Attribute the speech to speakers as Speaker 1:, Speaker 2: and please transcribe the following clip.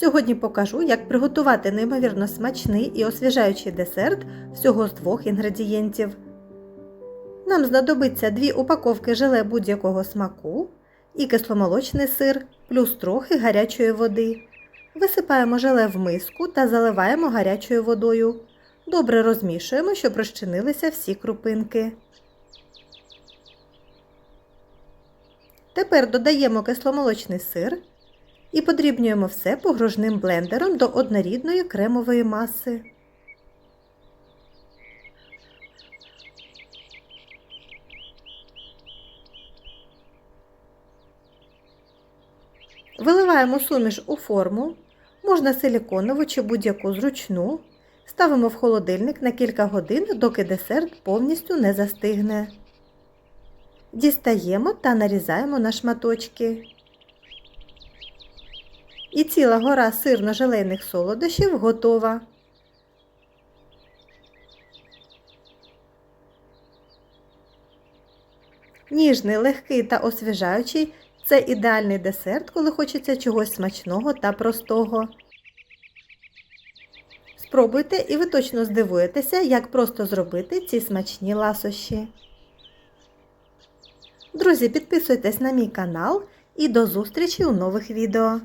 Speaker 1: Сьогодні покажу, як приготувати неймовірно смачний і освіжаючий десерт всього з двох інгредієнтів. Нам знадобиться дві упаковки желе будь-якого смаку і кисломолочний сир, плюс трохи гарячої води. Висипаємо желе в миску та заливаємо гарячою водою. Добре розмішуємо, щоб розчинилися всі крупинки. Тепер додаємо кисломолочний сир і подрібнюємо все погружним блендером до однорідної кремової маси. Виливаємо суміш у форму, можна силіконову чи будь-яку зручну. Ставимо в холодильник на кілька годин, доки десерт повністю не застигне. Дістаємо та нарізаємо на шматочки. І ціла гора сирно-желейних солодощів готова. Ніжний, легкий та освіжаючий це ідеальний десерт, коли хочеться чогось смачного та простого. Спробуйте і ви точно здивуєтеся, як просто зробити ці смачні ласощі. Друзі, підписуйтесь на мій канал і до зустрічі у нових відео.